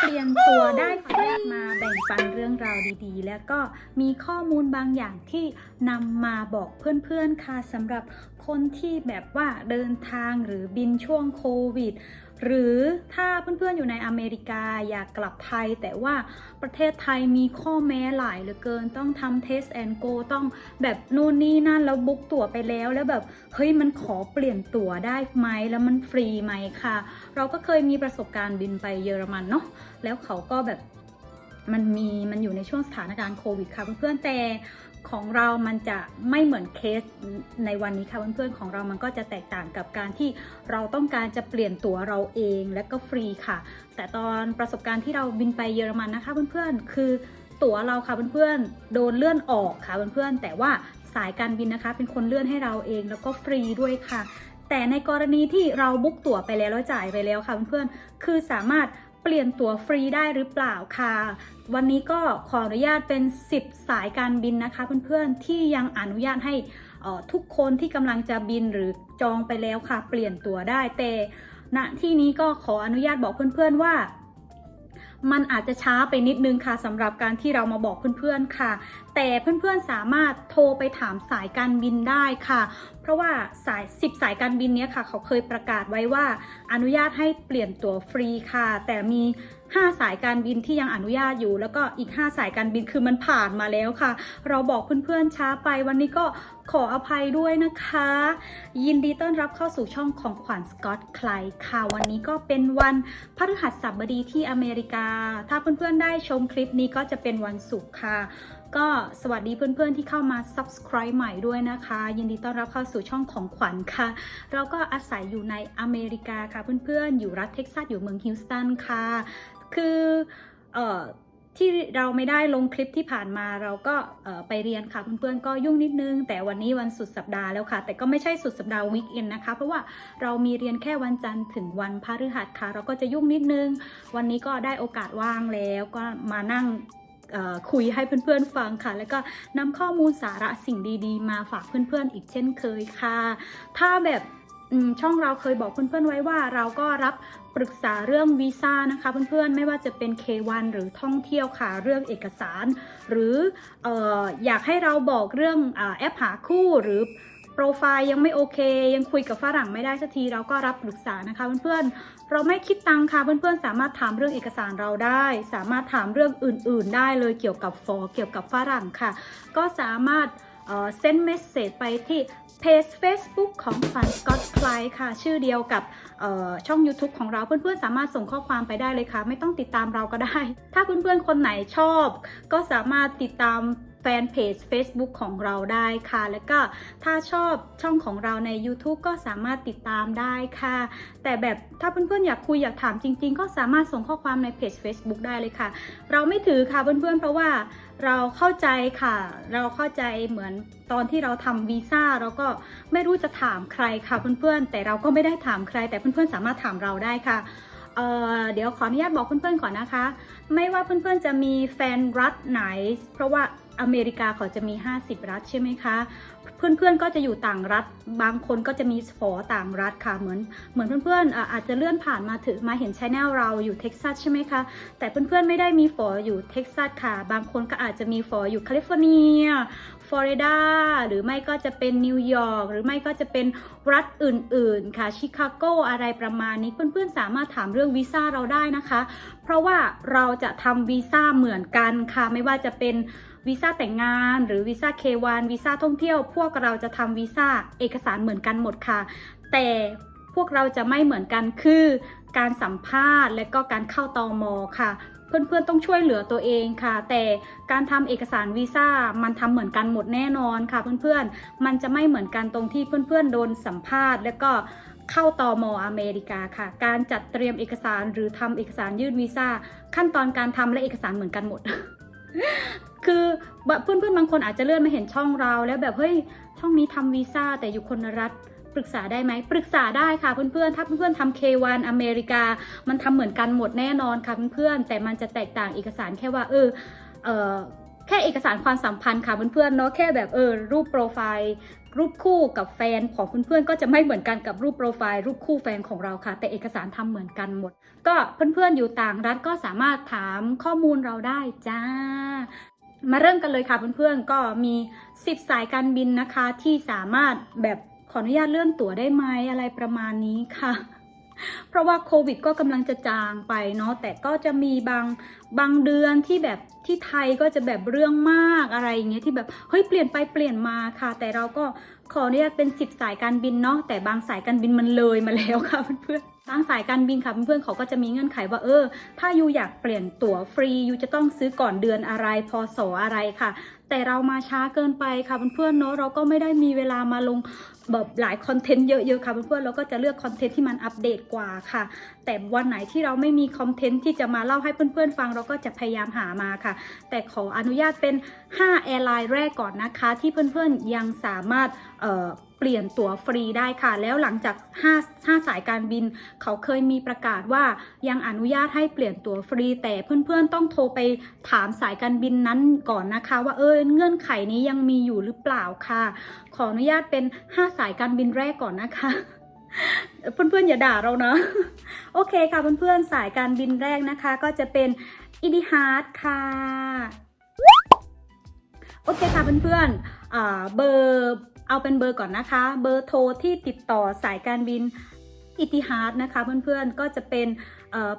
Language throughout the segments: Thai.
เปลี่ยนตัวได้ฟรีมาแบ่งปันเรื่องราวดีๆ แล้วก็มีข้อมูลบางอย่างที่นำมาบอกเพื่อนๆค่ะสำหรับคนที่แบบว่าเดินทางหรือบินช่วงโควิด หรือถ้าเพื่อนๆอยู่ในอเมริกาอยากกลับไทย แต่ว่าประเทศไทยมีข้อแม้หลายเหลือเกิน ต้องทำ test and go ต้องแบบนู่นนี่นั่นแล้วบุ๊กตั๋วไปแล้วแล้วแบบเฮ้ยมันขอเปลี่ยนตั๋วได้ไหมแล้วมันฟรีไหมค่ะ เราก็เคยมีประสบการณ์บินไปเยอรมันเนาะแล้วเขาก็แบบมันมีมันอยู่ในช่วงสถานการณ์โควิดค่ะเพื่อนๆแต่ ของเรามันจะไม่เหมือนเคสในวันนี้ค่ะเพื่อนๆของเรามันก็จะแตกต่างกับการที่เราต้องการจะเปลี่ยนตั๋วเราเองและก็ฟรีค่ะ แต่ตอนประสบการณ์ที่เราบินไปเยอรมันนะคะเพื่อนๆคือตั๋วเราค่ะเพื่อนๆโดนเลื่อนออกค่ะเพื่อนๆแต่ว่าสายการบินนะคะ เป็นคนเลื่อนให้เราเองแล้วก็ฟรีด้วยค่ะ แต่ในกรณีที่เราบุ๊กตั๋วไปแล้วแล้วจ่ายไปแล้วค่ะเพื่อนๆคือสามารถ เปลี่ยนตั๋วฟรีได้หรือเปล่าค่ะ วันนี้ก็ขออนุญาตเป็น 10 สายการบินนะคะเพื่อนๆที่ยังอนุญาตให้ทุกคนที่กำลังจะบินหรือจองไปแล้วค่ะ เปลี่ยนตั๋วได้แต่ณที่นี้ก็ขออนุญาตบอกเพื่อนๆว่ามันอาจจะช้าไปนิดนึงค่ะสำหรับการที่เรามาบอกเพื่อนๆค่ะ แต่เพื่อนๆสามารถโทรไปถามสายการบินได้ค่ะ เพราะว่าสาย 10 สายการบินนี้ค่ะ เขาเคยประกาศไว้ว่า อนุญาตให้เปลี่ยนตั๋วฟรีค่ะ แต่มี 5 สายการบินที่ยังอนุญาตอยู่ แล้วก็อีก 5 สายการบินคือมันผ่านมาแล้วค่ะ เราบอกเพื่อนๆช้าไปวันนี้ก็ขออภัยด้วยนะคะ ยินดีต้อนรับเข้าสู่ช่องของขวัญสกอตไคลค่ะ วันนี้ก็เป็นวันพฤหัสบดีที่อเมริกา ถ้าเพื่อนๆได้ชมคลิปนี้ก็จะเป็นวันศุกร์ค่ะ ก็สวัสดีเพื่อนๆที่เข้ามา subscribe ใหม่ด้วยนะคะ ยินดีต้อนรับเข้าสู่ช่องของขวัญค่ะ เราก็อาศัยอยู่ในอเมริกาค่ะเพื่อนๆ อยู่รัฐเท็กซัสอยู่เมืองฮิวสตันค่ะ คือเอ่อที่เราไม่ได้ลงคลิปที่ผ่านมาเราก็ไปเรียนค่ะเพื่อนๆก็ยุ่งนิดนึง แต่วันนี้วันสุดสัปดาห์แล้วค่ะ แต่ก็ไม่ใช่สุดสัปดาห์วีคเอนนะคะ เพราะว่าเรามีเรียนแค่วันจันทร์ถึงวันพฤหัสค่ะ เราก็จะยุ่งนิดนึง วันนี้ก็ได้โอกาสว่างแล้วก็มานั่ง คุยให้เพื่อนๆฟังค่ะ แล้วก็นำข้อมูลสาระสิ่งดีๆ มาฝากเพื่อนๆอีกเช่นเคยค่ะ ถ้าแบบช่องเราเคยบอกเพื่อนๆไว้ว่าเราก็รับปรึกษาเรื่องวีซ่านะคะเพื่อนๆ ไม่ว่าจะเป็น K1 หรือท่องเที่ยวค่ะเรื่องเอกสาร หรืออออยากให้เราบอกเรื่องอแอปหาคู่หรือ โปรไฟล์ยังไม่โอเค ยังคุยกับฝรั่งไม่ได้สักทีเราก็รับปรึกษานะคะเพื่อนๆเราไม่คิดตังค่ะเพื่อนๆ สามารถถามเรื่องเอกสารเราได้ สามารถถามเรื่องอื่น ๆ ได้เลยเกี่ยวกับฟอเกี่ยวกับฝรั่งค่ะ ก็สามารถเซ็นเมสเซจไปที่เพจ Facebook ของฝันสกอตคลายค่ะ ชื่อเดียวกับช่อง YouTube ของเราเพื่อนๆ สามารถส่งข้อความไปได้เลยค่ะ ไม่ต้องติดตามเราก็ได้ ถ้าเพื่อนๆ คนไหนชอบ ก็สามารถติดตาม ฟนเพจ Facebook ของเราได้ค่ะ แล้วก็ถ้าชอบช่องของเราใน YouTube ก็สามารถติดตามได้ค่ะ แต่แบบถ้าเพื่อนๆอยากคุยอยากถามจริง ๆ ก็สามารถส่งข้อความในเพจ Facebook ได้เลยค่ะ เราไม่ถือค่ะเพื่อนๆ เพราะว่าเราเข้าใจค่ะ เราเข้าใจเหมือนตอนที่เราทำวีซ่าเราก็ไม่รู้จะถามใครค่ะเพื่อนๆ แต่เราก็ไม่ได้ถามใคร แต่เพื่อนๆ สามารถถามเราได้ค่ะเเดี๋ยวขออนุญาตบอกเพื่อนๆก่อนนะคะ ไม่ว่าเพื่อนๆจะมีแฟนรัฐไหน เพราะว่า อเมริกาเขาจะมี 50 รัฐใช่ไหมคะ เพื่อนๆก็จะอยู่ต่างรัฐ บางคนก็จะมีฝอต่างรัฐค่ะ เหมือนเหมือนเพื่อนๆอะอาจจะเลื่อนผ่านมาถึงมาเห็นชแนลเราอยู่เท็กซัสใช่ไหมคะ แต่เพื่อนๆไม่ได้มีฝออยู่เท็กซัสค่ะ บางคนก็อาจจะมีฝออยู่แคลิฟอร์เนีย ฟลอริดา หรือไม่ก็จะเป็นนิวยอร์ก หรือไม่ก็จะเป็นรัฐอื่นๆค่ะ ชิคาโกอะไรประมาณนี้ เพื่อนๆสามารถถามเรื่องวีซ่าเราได้นะคะ เพราะว่าเราจะทำวีซ่าเหมือนกันค่ะ ไม่ว่าจะเป็น วีซ่าแต่งงาน หรือวีซ่า K1 วีซ่าท่องเที่ยว พวกเราจะทำวีซ่าเอกสารเหมือนกันหมดค่ะ แต่พวกเราจะไม่เหมือนกันคือ การสัมภาษณ์ และก็การเข้าตอมอค่ะ เพื่อนๆต้องช่วยเหลือตัวเองค่ะ แต่การทำเอกสารวีซ่ามันทำเหมือนกันหมดแน่นอนค่ะ เพื่อนๆมันจะไม่เหมือนกันตรงที่เพื่อนๆโดนสัมภาษณ์ แล้วก็เข้าตอมออเมริกาค่ะ การจัดเตรียมเอกสารหรือทำเอกสารยื่นวีซ่าขั้นตอนการทำและเอกสารเหมือนกันหมด คือเพื่อนๆบางคนอาจจะเลื่อนมาเห็นช่องเรา แล้วแบบเฮ้ยช่องนี้ทำวีซ่าแต่อยู่คนรัฐปรึกษาได้ไหมปรึกษาได้ค่ะเพื่อนๆ ถ้าเพื่อนๆทำ K1 อเมริกา มันทำเหมือนกันหมดแน่นอนค่ะเพื่อนๆ แต่มันจะแตกต่างเอกสารแค่ว่าเออเออแค่เอกสารความสัมพันธ์ค่ะเพื่อนๆเนาะแค่แบบเออรูปโปรไฟล์รูปคู่กับแฟนของเพื่อนๆก็จะไม่เหมือนกันกับรูปโปรไฟล์รูปคู่แฟนของเราค่ะ แต่เอกสารทำเหมือนกันหมด ก็เพื่อนๆอยู่ต่างรัฐก็สามารถถามข้อมูลเราได้จ้า มาเริ่มกันเลยค่ะเพื่อนๆก็มี 10 สายการบินนะคะที่สามารถแบบขออนุญาตเลื่อนตั๋วได้ไหมอะไรประมาณนี้ค่ะ เพราะว่าโควิดก็กำลังจะจางไปเนาะแต่ก็จะมีบางบางเดือนที่แบบที่ไทยก็จะแบบเรื่องมากอะไรอย่างเงี้ยที่แบบเฮ้ยเปลี่ยนไปเปลี่ยนมาค่ะ แต่เราก็ขออนุญาตเป็น 10 สายการบินเนาะแต่บางสายการบินมันเลยมาแล้วค่ะเพื่อนๆ บางสายการบินค่ะเพื่อนๆเขาก็จะมีเงื่อนไขว่าเออ ถ้ายูอยากเปลี่ยนตั๋วฟรียูจะต้องซื้อก่อนเดือนอะไรพศอะไรค่ะ แต่เรามาช้าเกินไปค่ะเพื่อนๆเนาะเราก็ไม่ได้มีเวลามาลงแบบหลายคอนเทนต์เยอะๆค่ะเพื่อนๆเราก็จะเลือกคอนเทนต์ที่มันอัปเดตกว่าค่ะ แต่วันไหนที่เราไม่มีคอนเทนต์ที่จะมาเล่าให้เพื่อนๆฟังเราก็จะพยายามหามาค่ะ แต่ขออนุญาตเป็น5แอร์ไลน์แรกก่อนนะคะ ที่เพื่อนๆยังสามารถ เปลี่ยนตั๋วฟรีได้ค่ะ แล้วหลังจาก 5 5 สายการบิน เขาเคยมีประกาศว่ายังอนุญาตให้เปลี่ยนตั๋วฟรี แต่เพื่อนๆต้องโทรไปถามสายการบินนั้นก่อนนะคะ ว่าเออเงื่อนไขนี้ยังมีอยู่หรือเปล่าค่ะ ขออนุญาตเป็น 5 สายการบินแรกก่อนนะคะเพื่อนๆอย่าด่าเรานะ โอเคค่ะเพื่อนๆสายการบินแรกนะคะ ก็จะเป็นอีดิฮาร์ดค่ะโอเคค่ะเพื่อนๆเบอร์ เอาเป็นเบอร์ก่อนนะคะ เบอร์โทรที่ติดต่อสายการบินอิติฮาร์ดนะคะเพื่อนๆก็จะเป็น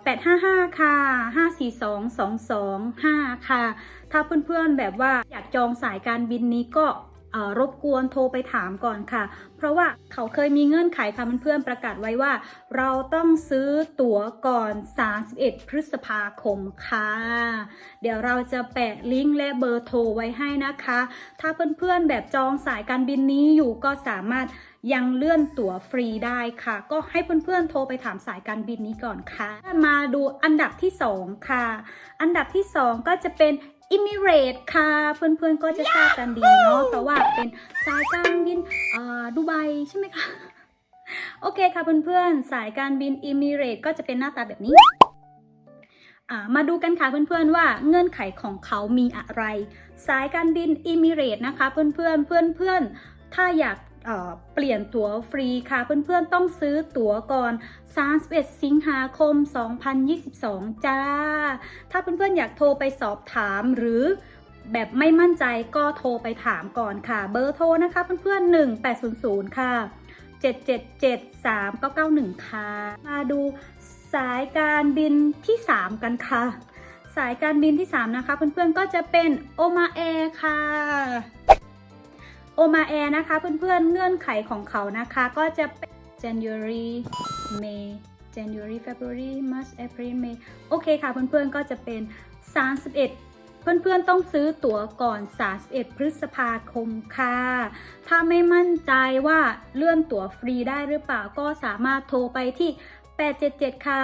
855 ค่ะ 542 225 ค่ะ ถ้าเพื่อนๆแบบว่าอยากจองสายการบินนี้ก็ รบกวนโทรไปถามก่อนค่ะ เพราะว่าเขาเคยมีเงื่อนไขค่ะเพื่อนๆประกาศไว้ว่า เราต้องซื้อตั๋วก่อน 31 พฤษภาคมค่ะ เดี๋ยวเราจะแปะลิงก์และเบอร์โทรไว้ให้นะคะ ถ้าเพื่อนๆแบบจองสายการบินนี้อยู่ก็สามารถยังเลื่อนตั๋วฟรีได้ค่ะ ก็ให้เพื่อนๆโทรไปถามสายการบินนี้ก่อนค่ะ มาดูอันดับที่ 2 ค่ะ อันดับที่ 2 ก็จะเป็น อิมิเรตค่ะ เพื่อนๆก็จะทราบกันดีเนาะเพราะว่าเป็นสายการบินอ่าดูไบใช่ไหมคะ โอเคค่ะเพื่อนๆ สายการบินอิมิเรตก็จะเป็นหน้าตาแบบนี้อ่ามาดูกันค่ะเพื่อนๆว่าเงื่อนไขของเขามีอะไร สายการบินอิมิเรตนะคะ เพื่อนๆเพื่อนๆถ้าอยาก เปลี่ยนตั๋วฟรีค่ะ เพื่อนๆต้องซื้อตั๋วก่อน 31 สิงหาคม 2022 จ้า ถ้าเพื่อนๆอยากโทรไปสอบถามหรือแบบไม่มั่นใจก็โทรไปถามก่อนค่ะ เบอร์โทรนะคะเพื่อนๆ 1800 ค่ะ 7773991 ค่ะ มาดูสายการบินที่ 3 กันค่ะ สายการบินที่ 3 นะคะ เพื่อนๆก็จะเป็นโอมาแอร์ค่ะ โอมาแอร์นะคะ เพื่อนๆเงื่อนไขของเขานะคะก็จะเป็น January May January February March April May โอเคค่ะเพื่อนๆก็จะเป็น 31เพื่อนๆ ต้องซื้อตั๋วก่อน 31 พฤษภาคมค่ะ ถ้าไม่มั่นใจว่าเลื่อนตั๋วฟรีได้หรือเปล่า ก็สามารถโทรไปที่ 877 ค่ะ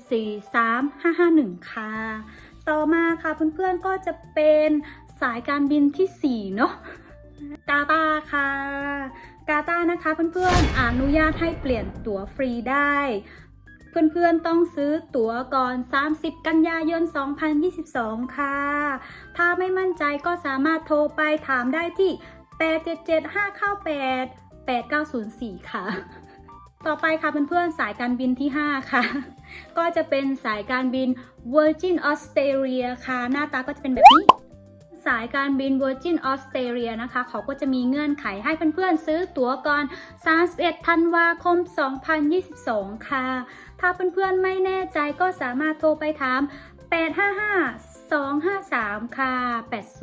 374 3551 ค่ะ ต่อมาค่ะเพื่อนๆ ก็จะเป็นสายการบินทีสี่4 เนาะ กาตาค่ะกาตานะคะเพื่อนๆอนุญาตให้เปลี่ยนตั๋วฟรีได้ เพื่อนๆต้องซื้อตั๋วก่อน 30 กันยายน 2022 ค่ะ ถ้าไม่มั่นใจก็สามารถโทรไปถามได้ที่ 877 598 8904 ค่ะ ต่อไปค่ะเพื่อนๆ สายการบินที่ 5 ค่ะ ก็จะเป็นสายการบิน Virgin Australia ค่ะ หน้าตาก็จะเป็นแบบนี้ สายการบิน Virgin Australia นะคะเขาก็จะมีเงื่อนไขให้เพื่อนๆซื้อตั๋วก่อน 31 ธันวาคม 2022 ค่ะ ถ้าเพื่อนๆไม่แน่ใจก็สามารถโทรไปถาม 855 253 ค่ะ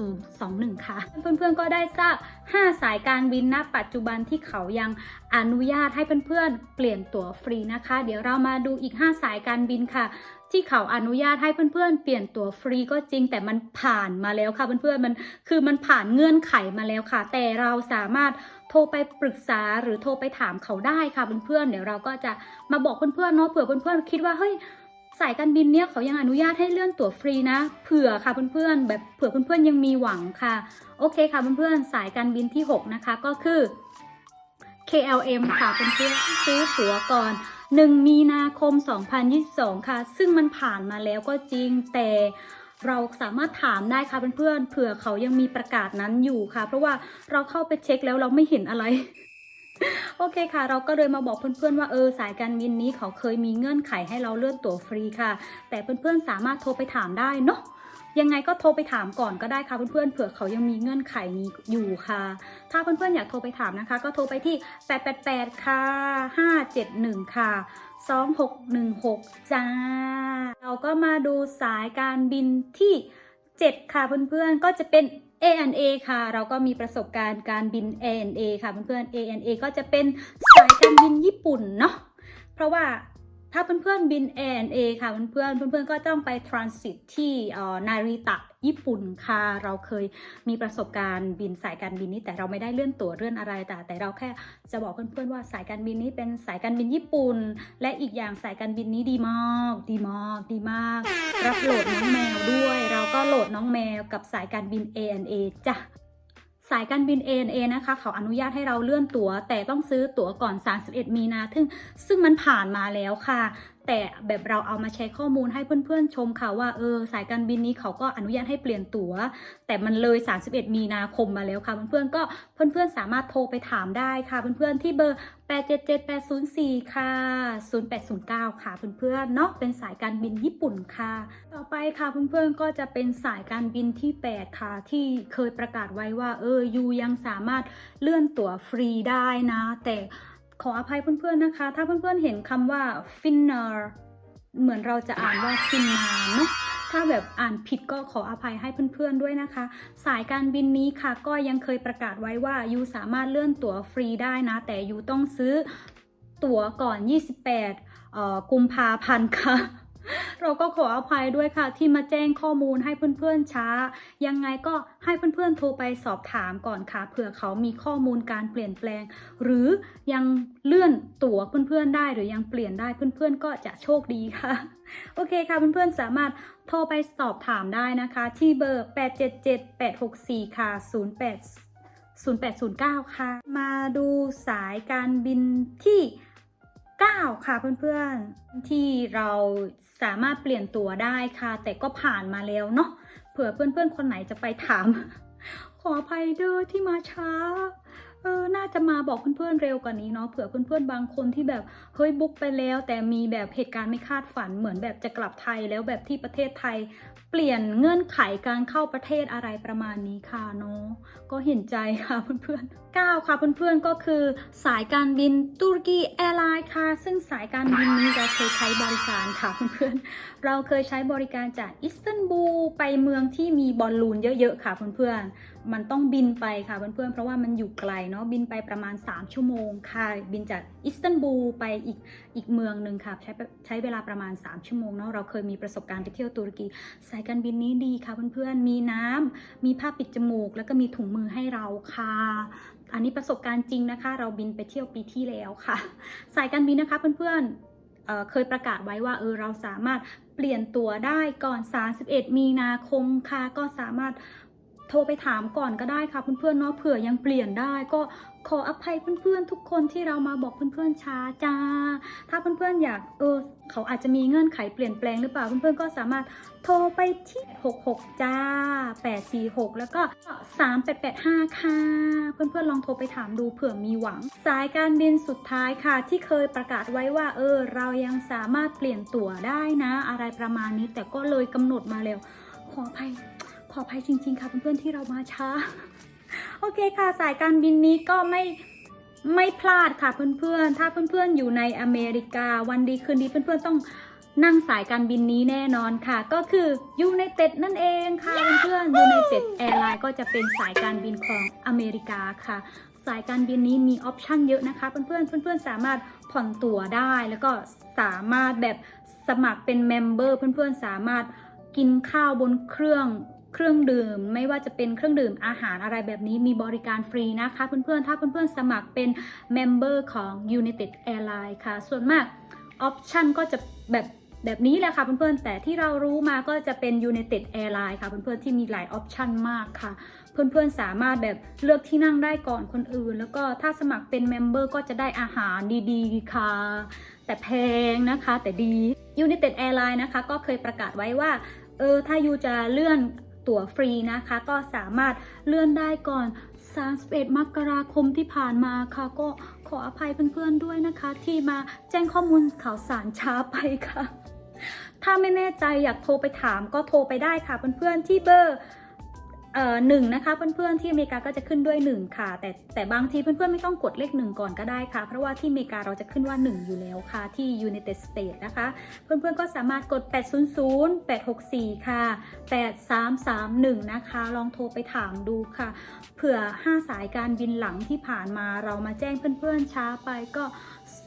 8021 ค่ะ เพื่อนๆ ก็ได้ทราบ 5 สายการบินณปัจจุบันที่เขายังอนุญาตให้เพื่อนๆ เปลี่ยนตั๋วฟรีนะคะ เดี๋ยวเรามาดูอีก 5 สายการบินค่ะ ที่เขาอนุญาตให้เพื่อนๆ เปลี่ยนตั๋วฟรีก็จริง แต่มันผ่านมาแล้วค่ะเพื่อนๆมันคือมันผ่านเงื่อนไขมาแล้วค่ะ แต่เราสามารถโทรไปปรึกษาหรือโทรไปถามเขาได้ค่ะเพื่อนๆเดี๋ยวเราก็จะมาบอกเพื่อนๆเนาะเผื่อเพื่อนๆคิดว่าเฮ้ยสายการบินเนี่ยเขายังอนุญาตให้เลื่อนตั๋วฟรีนะ เผื่อค่ะเพื่อนๆแบบเผื่อเพื่อนๆยังมีหวังค่ะ โอเคค่ะเพื่อนๆสายการบินที่ 6 นะคะก็คือ KLM ค่ะเพื่อนๆซื้อตั๋วก่อน 1 มีนาคม 2022 ค่ะ ซึ่งมันผ่านมาแล้วก็จริงแต่เราสามารถถามได้ค่ะเพื่อนๆเผื่อเขายังมีประกาศนั้นอยู่ค่ะ เพราะว่าเราเข้าไปเช็คแล้วเราไม่เห็นอะไรโอเคค่ะ เราก็เลยมาบอกเพื่อนๆว่าเออสายการบินนี้เขาเคยมีเงื่อนไขให้เราเลื่อนตั๋วฟรีค่ะ แต่เพื่อนๆสามารถโทรไปถามได้เนาะ ยังไงก็โทรไปถามก่อนก็ได้ค่ะเพื่อนๆเผื่อเขายังมีเงื่อนไขนี้อยู่ค่ะ ถ้าเพื่อนๆอยากโทรไปถามนะคะ ก็โทรไปที่ 888 ค่ะ 571 ค่ะ 2616 จ้า เราก็มาดูสายการบินที่ 7 ค่ะเพื่อนๆก็จะเป็น ANA ค่ะ เราก็มีประสบการณ์การบิน ANA ค่ะเพื่อนๆ ANA ก็จะเป็นสายการบินญี่ปุ่นเนาะเพราะว่า ถ้าเพื่อนๆบิน ANA ค่ะเพื่อนๆเพื่อนๆก็ต้องไปทรานสิตที่นาริตะญี่ปุ่นค่ะ เราเคยมีประสบการณ์บินสายการบินนี้ แต่เราไม่ได้เลื่อนตั๋วเลื่อนอะไรแต่แต่เราแค่จะบอกเพื่อนๆว่าสายการบินนี้เป็นสายการบินญี่ปุ่น และอีกอย่างสายการบินนี้ดีมาก ดีมาก ดีมาก รับโหลดน้องแมวด้วย เราก็โหลดน้องแมวกับสายการบิน ANA จ้ะายการบิน ANA นะคะเขาอนุญาตให้เราเลื่อนตั๋ว แต่ต้องซื้อตั๋วก่อน 31 มีนาซึ่งซึ่งมันผ่านมาแล้วค่ะ แต่แบบเราเอามาใช้ข้อมูลให้เพื่อนๆชมค่ะว่าเออสายการบินนี้เขาก็อนุญาตให้เปลี่ยนตั๋ว แต่มันเลย 31 มีนาคมมาแล้วค่ะเพื่อนๆก็เพื่อนๆสามารถโทรไปถามได้ค่ะเพื่อนๆที่เบอร์ 877804 ค่ะ 0809 ค่ะเพื่อนๆเนาะเป็นสายการบินญี่ปุ่นค่ะ ต่อไปค่ะเพื่อนๆก็จะเป็นสายการบินที่ 8 ค่ะ ที่เคยประกาศไว้ว่าเออยูยังสามารถเลื่อนตั๋วฟรีได้นะ แต่ ขออภัยเพื่อนๆนะคะ ถ้าเพื่อนๆเห็นคำว่า Finner เหมือนเราจะอ่านว่า finnar เนาะถ้าแบบอ่านผิดก็ขออภัยให้เพื่อนๆด้วยนะคะ สายการบินนี้ค่ะก็ยังเคยประกาศไว้ว่ายูสามารถเลื่อนตั๋วฟรีได้นะ แต่ยูต้องซื้อตั๋วก่อน 28เอ่อกุมภาพันธ์ค่ะ เราก็ขออภัยด้วยค่ะ ที่มาแจ้งข้อมูลให้เพื่อนๆช้า ยังไงก็ให้เพื่อนๆโทรไปสอบถามก่อนค่ะเผื่อเขามีข้อมูลการเปลี่ยนแปลง หรือยังเลื่อนตั๋วเพื่อนๆได้ หรือยังเปลี่ยนได้เพื่อนๆก็จะโชคดีค่ะ โอเคค่ะเพื่อนๆสามารถโทรไปสอบถามได้นะคะ ที่เบอร์ 877-864 ค่ะ 08 0809 ค่ะ มาดูสายการบินที่ 9 ค่ะเพื่อนๆ ที่เราสามารถเปลี่ยนตัวได้ค่ะ แต่ก็ผ่านมาแล้วเนาะเผื่อเพื่อนๆ คนไหนจะไปถาม ขออภัยเด้อที่มาช้า เออน่าจะมาบอกเพื่อนๆเร็วกว่านี้เนาะเผื่อเพื่อนๆบางคนที่แบบเฮ้ยบุ๊กไปแล้ว แต่มีแบบเหตุการณ์ไม่คาดฝันเหมือนแบบจะกลับไทยแล้วแบบที่ประเทศไทย เปลี่ยนเงื่อนไขการเข้าประเทศอะไรประมาณนี้ค่ะเนาะก็เห็นใจค่ะเพื่อนๆ9ค่ะเพื่อนๆก็คือ สายการบินตุรกีแอร์ไลน์ค่ะ ซึ่งสายการบินนี้เราเคยใช้บริการค่ะเพื่อนๆเราเคยใช้บริการจากอิสตันบูลไปเมืองที่มีบอลลูนเยอะๆค่ะเพื่อนๆ มันต้องบินไปค่ะเพื่อนๆ เพราะว่ามันอยู่ไกลเนาะบินไปประมาณ 3 ชั่วโมงค่ะ บินจากอิสตันบูลไปอีกอีกเมืองหนึ่งค่ะใช้ใช้เวลาประมาณ 3 ชั่วโมงเนาะเราเคยมีประสบการณ์ไปเที่ยวตุรกี สายการบินนี้ดีค่ะเพื่อนๆ มีน้ำมีผ้าปิดจมูก แล้วก็มีถุงมือให้เราค่ะ อันนี้ประสบการณ์จริงนะคะ เราบินไปเที่ยวปีที่แล้วค่ะ สายการบินนะคะเพื่อนๆเอ่อเคยประกาศไว้ว่าเออเราสามารถเปลี่ยนตั๋วได้ก่อน 31 มีนาคมค่ะก็สามารถ ทรไปถามก่อนก็ได้ค่ะเพื่อนๆเนาะเผื่อยังเปลี่ยนได้ก็ขออภัยเพื่อนๆ ทุกคนที่เรามาบอกเพื่อนๆช้าจ้า ถ้าเพื่อนๆอยากเออเขาอาจจะมีเงื่อนไขเปลี่ยนแปลงหรือเปล่าเพื่อนๆก็สามารถโทรไปที่ 66 จ้า 846 แล้วก็ 3885 ค่ะ เพื่อนๆลองโทรไปถามดูเผื่อมีหวัง สายการบินสุดท้ายค่ะ ที่เคยประกาศไว้ว่า เออ เรายังสามารถเปลี่ยนตั๋วได้นะ อะไรประมาณนี้แต่ก็เลยกำหนดมาแล้วขออภัย ขออภัยจริง ๆ ค่ะเพื่อนๆที่เรามาช้า โอเคค่ะสายการบินนี้ก็ไม่ไม่พลาดค่ะเพื่อนๆ ถ้าเพื่อนๆอยู่ในอเมริกาวันดีคืนดีเพื่อนๆต้องนั่งสายการบินนี้แน่นอนค่ะ ก็คือยูไนเต็ดนั่นเองค่ะเพื่อนๆยูไนเต็ดแอร์ไลน์ก็จะเป็นสายการบินของอเมริกาค่ะ สายการบินนี้มีออปชั่นเยอะนะคะเพื่อนๆเพื่อนๆสามารถผ่อนตั๋วได้แล้วก็สามารถแบบสมัครเป็นเมมเบอร์เพื่อนๆสามารถกินข้าวบนเครื่อง เครื่องดื่ม ไม่ว่าจะเป็นเครื่องดื่มอาหารอะไรแบบนี้มีบริการฟรีนะคะเพื่อนๆ ถ้าเพื่อนๆ สมัครเป็นเมมเบอร์ของ United Airlines ค่ะ ส่วนมากออปชันก็จะแบบแบบนี้แหละค่ะเพื่อนๆ แต่ที่เรารู้มาก็จะเป็น United Airlines ค่ะเพื่อนๆ ที่มีหลายออปชันมากค่ะ เพื่อนๆ สามารถแบบเลือกที่นั่งได้ก่อนคนอื่น แล้วก็ถ้าสมัครเป็นเมมเบอร์ก็จะได้อาหารดีๆ ค่ะ แต่แพงนะคะแต่ดี United Airlines นะคะ ก็เคยประกาศไว้ว่าเออถ้ายูจะเลื่อน ตั๋วฟรีนะคะ ก็สามารถเลื่อนได้ก่อน 31 มกราคมที่ผ่านมาค่ะ ก็ขออภัยเพื่อนๆด้วยนะคะ ที่มาแจ้งข้อมูลข่าวสารช้าไปค่ะ ถ้าไม่แน่ใจอยากโทรไปถามก็โทรไปได้ค่ะเพื่อนๆที่เบอร์ เอ่อหนึ่งนะคะเพื่อนๆที่อเมริกาก็จะขึ้นด้วยหนึ่งค่ะ แต่แต่บางทีเพื่อนๆไม่ต้องกดเลขหนึ่งก่อนก็ได้ค่ะ เพราะว่าที่อเมริกาเราจะขึ้นว่า 1 อยู่แล้วค่ะที่ United States นะคะ เพื่อนๆก็สามารถกด 800 864 ค่ะ 8331 นะคะ ลองโทรไปถามดูค่ะ เผื่อ 5 สายการบินหลังที่ผ่านมาเรามาแจ้งเพื่อนๆช้าไปก็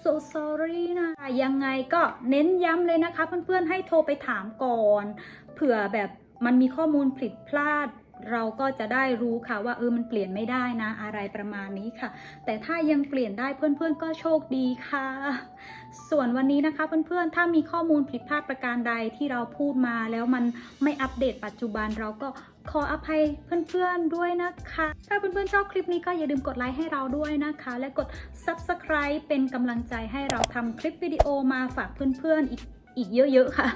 so sorry นะยังไงก็เน้นย้ำเลยนะคะ เพื่อนๆให้โทรไปถามก่อน เผื่อแบบมันมีข้อมูลผิดพลาด เราก็จะได้รู้ค่ะว่าเออมันเปลี่ยนไม่ได้นะอะไรประมาณนี้ค่ะ แต่ถ้ายังเปลี่ยนได้เพื่อนๆก็โชคดีค่ะ ส่วนวันนี้นะคะเพื่อนๆถ้ามีข้อมูลผิดพลาดประการใดที่เราพูดมาแล้วมันไม่อัปเดตปัจจุบันเราก็ขออภัยเพื่อนๆด้วยนะคะ ถ้าเพื่อนๆชอบคลิปนี้ก็อย่าลืมกดไลค์ให้เราด้วยนะคะ และกด subscribe เป็นกำลังใจให้เราทำคลิปวิดีโอมาฝากเพื่อนๆอีกอีกเยอะๆค่ะ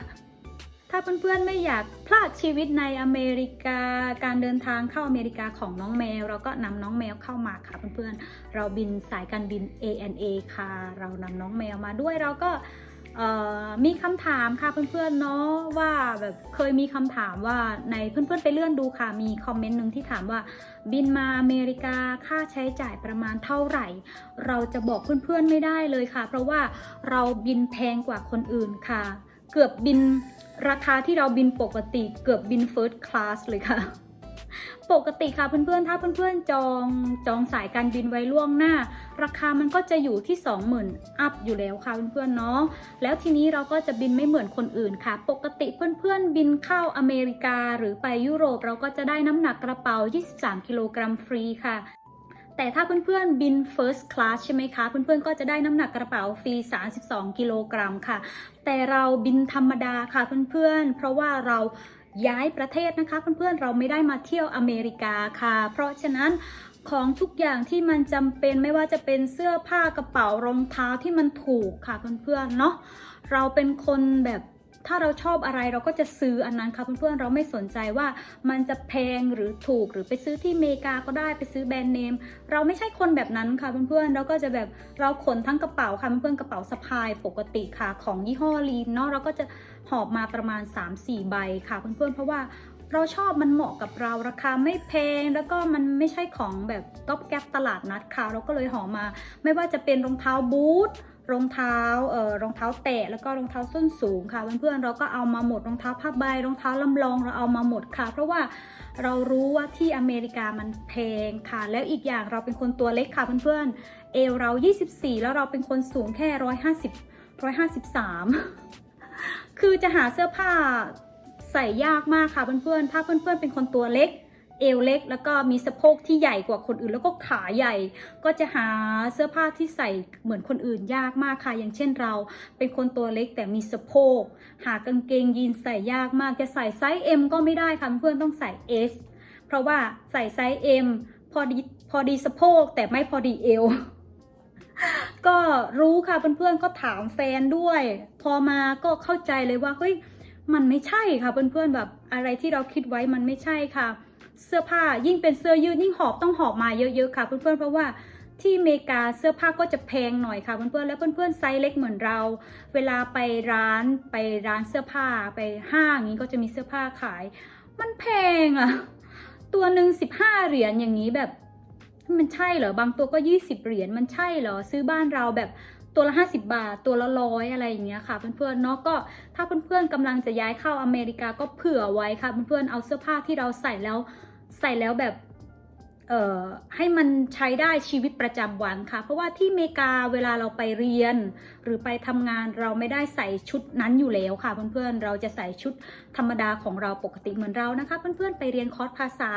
ถ้าเพื่อนๆไม่อยากพลาดชีวิตในอเมริกา การเดินทางเข้าอเมริกาของน้องแมว เราก็นำน้องแมวเข้ามาค่ะเพื่อนๆ เราบินสายการบิน ANA ค่ะ เรานำน้องแมวมาด้วยเราก็มีคำถามค่ะเพื่อนๆเนาะว่าแบบเคยมีคำถามว่าในเพื่อนๆไปเลื่อนดูค่ะมีคอมเมนต์หนึ่งที่ถามว่า บินมาอเมริกาค่าใช้จ่ายประมาณเท่าไหร่ เราจะบอกเพื่อนๆไม่ได้เลยค่ะ เพราะว่าเราบินแพงกว่าคนอื่นค่ะ เกือบบินราคาที่เราบินปกติเกือบบิน First Class เลยค่ะ ปกติค่ะเพื่อนๆ ถ้าเพื่อนๆ จองจองสายการบินไว้ล่วงหน้า ราคามันก็จะอยู่ที่ 20,000 อัพอยู่แล้วค่ะเพื่อนๆเนาะ แล้วทีนี้เราก็จะบินไม่เหมือนคนอื่นค่ะ ปกติเพื่อนๆ บินเข้าอเมริกาหรือไปยุโรปเราก็จะได้น้ำหนักกระเป๋า 23 กิโลกรัมฟรีค่ะ แต่ถ้าเพื่อนๆบิน First Class ใช่ไหมคะ เพื่อนๆก็จะได้น้ำหนักกระเป๋าฟรี 32 กิโลกรัมค่ะ แต่เราบินธรรมดาค่ะเพื่อนๆ เพราะว่าเราย้ายประเทศนะคะ เพื่อนๆ เราไม่ได้มาเที่ยวอเมริกาค่ะ เพราะฉะนั้นของทุกอย่างที่มันจำเป็นไม่ว่าจะเป็นเสื้อผ้ากระเป๋ารองเท้าที่มันถูกค่ะเพื่อนๆเนาะเราเป็นคนแบบ ถ้าเราชอบอะไรเราก็จะซื้ออันนั้นค่ะเพื่อนๆเราไม่สนใจว่ามันจะแพงหรือถูกหรือไปซื้อที่เมกาก็ได้ไปซื้อแบรนด์เนมเราไม่ใช่คนแบบนั้นค่ะเพื่อนๆเราก็จะแบบเราขนทั้งกระเป๋าค่ะเพื่อนๆกระเป๋าสะพายปกติค่ะของยี่ห้อลีนเนาะเราก็จะหอบมาประมาณ 3-4 ใบค่ะเพื่อนๆเพราะว่าเราชอบมันเหมาะกับเราราคาไม่แพงแล้วก็มันไม่ใช่ของแบบก๊อบแก๊บตลาดนัดค่ะ เราก็เลยหอมา ไม่ว่าจะเป็นรองเท้าบูท รองเท้าเอ่อรองเท้าแตะแล้วก็รองเท้าส้นสูงค่ะเพื่อนๆเราก็เอามาหมดรองเท้าผ้าใบรองเท้าลำลองเราเอามาหมดค่ะ เพราะว่าเรารู้ว่าที่อเมริกามันแพงค่ะ แล้วอีกอย่างเราเป็นคนตัวเล็กค่ะเพื่อนๆเอวเรา 24 แล้วเราเป็นคนสูงแค่ 150 153 คือจะหาเสื้อผ้าใส่ยากมากค่ะเพื่อนๆ ถ้าเพื่อนๆ เป็นคนตัวเล็ก เอวเล็ก แล้วก็มีสะโพกที่ใหญ่กว่าคนอื่น แล้วก็ขาใหญ่ ก็จะหาเสื้อผ้าที่ใส่เหมือนคนอื่นยากมากค่ะ อย่างเช่นเราเป็นคนตัวเล็กแต่มีสะโพก หากางเกงยีนใส่ยากมากจะใส่ไซส์ M ก็ไม่ได้ค่ะเพื่อนต้องใส่ S เพราะว่าใส่ไซส์ M พอดีพอดีสะโพกแต่ไม่พอดีเอวก็รู้ค่ะเพื่อนๆก็ถามแฟนด้วย พอมาก็เข้าใจเลยว่าเฮ้ยมันไม่ใช่ค่ะเพื่อนๆแบบอะไรที่เราคิดไว้มันไม่ใช่ค่ะ เสื้อผ้ายิ่งเป็นเสื้อยืดยิ่งหอบต้องหอบมาเยอะๆค่ะเพื่อนๆเพราะว่าที่อเมริกาเสื้อผ้าก็จะแพงหน่อยค่ะเพื่อนๆแล้วเพื่อนๆไซส์เล็กเหมือนเรา เวลาไปร้านไปร้านเสื้อผ้าไปห้างอย่างนี้ก็จะมีเสื้อผ้าขาย มันแพงอะตัวหนึ่งสิบห้าเหรียญอย่างนี้แบบมันใช่เหรอบางตัวก็20เหรียญมันใช่เหรอซื้อบ้านเราแบบตัวละ 50 บาท ตัวละร้อยอะไรอย่างเงี้ยค่ะเพื่อนๆเนาะก็ถ้าเพื่อนๆกำลังจะย้ายเข้าอเมริกาก็เผื่อไว้ค่ะเพื่อนๆเอาเสื้อผ้าที่เราใส่แล้ว ใส่แล้วแบบเอ่อให้มันใช้ได้ชีวิตประจำวันค่ะ เพราะว่าที่อเมริกาเวลาเราไปเรียน หรือไปทำงานเราไม่ได้ใส่ชุดนั้นอยู่แล้วค่ะ เพื่อนๆเราจะใส่ชุดธรรมดาของเราปกติเหมือนเรานะคะ เพื่อนๆไปเรียนคอร์สภาษา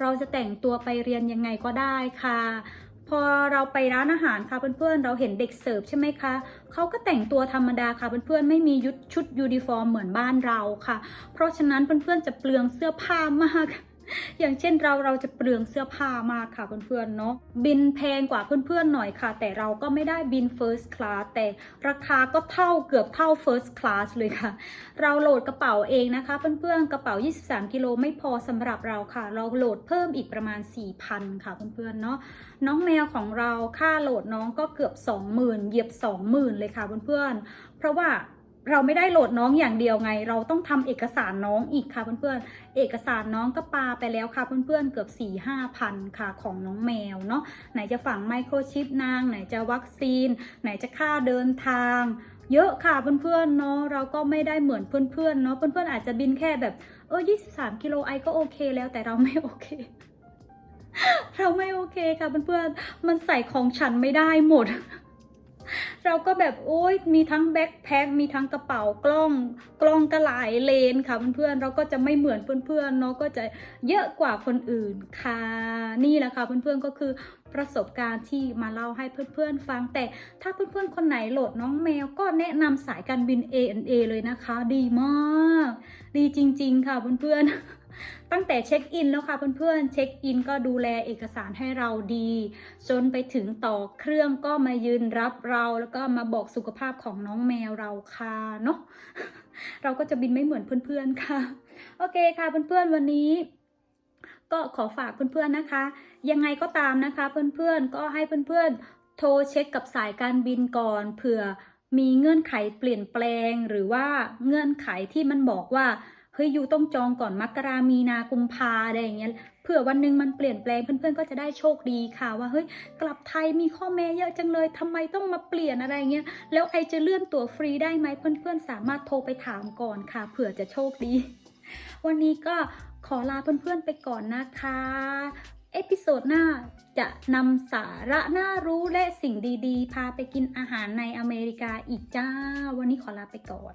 เราจะแต่งตัวไปเรียนยังไงก็ได้ค่ะ พอเราไปร้านอาหารค่ะเพื่อนๆ เราเห็นเด็กเสิร์ฟใช่ไหมคะเขาก็แต่งตัวธรรมดาค่ะเพื่อนๆไม่มียุดชุดยูนิฟอร์มเหมือนบ้านเราค่ะ เพราะฉะนั้นเพื่อนๆจะเปลืองเสื้อผ้ามาก อย่างเช่นเราเราจะเปลืองเสื้อผ้ามากค่ะเพื่อนๆเนาะบินแพงกว่าเพื่อนๆหน่อยค่ะ แต่เราก็ไม่ได้บิน First Class แต่ราคาก็เท่าเกือบเท่า First Class เลยค่ะ เราโหลดกระเป๋าเองนะคะ เพื่อนๆกระเป๋า 23 กิโลไม่พอสำหรับเราค่ะ เราโหลดเพิ่มอีกประมาณ 4,000 ค่ะเพื่อนๆเนาะน้องแมวของเราค่าโหลดน้องก็เกือบ 20,000เหยียบ 20,000 เลยค่ะเพื่อนๆเพราะว่า เราไม่ได้โหลดน้องอย่างเดียวไง เราต้องทำเอกสารน้องอีกค่ะเพื่อนๆ เอกสารน้องก็ปาไปแล้วค่ะเพื่อนๆ เกือบ4 5พันค่ะของน้องแมวเนาะ ไหนจะฝังไมโครชิปนาง ไหนจะวัคซีน ไหนจะค่าเดินทางเยอะค่ะเพื่อนๆเนาะเราก็ไม่ได้เหมือนเพื่อนๆเนาะเพื่อนๆอาจจะบินแค่แบบเออ23 กิโลไอก็โอเคแล้วแต่เราไม่โอเค เราไม่โอเคค่ะเพื่อนๆมันใส่ของฉันไม่ได้หมด เราก็แบบโอ้ยมีทั้งแบ็คแพ็คมีทั้งกระเป๋ากล้องกล้องก็หลายเลนค่ะเพื่อนๆเราก็จะไม่เหมือนเพื่อนๆเนาะก็จะเยอะกว่าคนอื่นค่ะ นี่แหละค่ะเพื่อนๆก็คือประสบการณ์ที่มาเล่าให้เพื่อนๆฟัง แต่ถ้าเพื่อนๆคนไหนโหลดน้องแมวก็แนะนำสายการบิน ANA เลยนะคะ ดีมาก ดีจริง ๆ ค่ะเพื่อนๆ ตั้งแต่เช็คอินแล้วค่ะเพื่อนๆ เช็คอินก็ดูแลเอกสารให้เราดี จนไปถึงต่อเครื่องก็มายืนรับเราแล้วก็มาบอกสุขภาพของน้องแมวเราค่ะเนาะเราก็จะบินไม่เหมือนเพื่อนๆค่ะ โอเคค่ะเพื่อนๆวันนี้ก็ขอฝากเพื่อนๆนะคะ ยังไงก็ตามนะคะ เพื่อนๆก็ให้เพื่อนๆ โทรเช็คกับสายการบินก่อนเผื่อมีเงื่อนไขเปลี่ยนแปลงหรือว่าเงื่อนไขที่มันบอกว่า เฮ้ยยูต้องจองก่อนมกรามีนากุมภาอะไรอย่างเงี้ยเผื่อวันหนึ่งมันเปลี่ยนแปลงเพื่อนๆก็จะได้โชคดีค่ะว่าเฮ้ยกลับไทยมีข้อแม้เยอะจังเลยทำไมต้องมาเปลี่ยนอะไรเงี้ยแล้วไอจะเลื่อนตั๋วฟรีได้ไหมเพื่อนๆ สามารถโทรไปถามก่อนค่ะ เผื่อจะโชคดี วันนี้ก็ขอลาเพื่อนๆไปก่อนนะคะเอพิโซดหน้าจะนำสาระน่ารู้และสิ่งดีๆ พาไปกินอาหารในอเมริกาอีกจ้า วันนี้ขอลาไปก่อน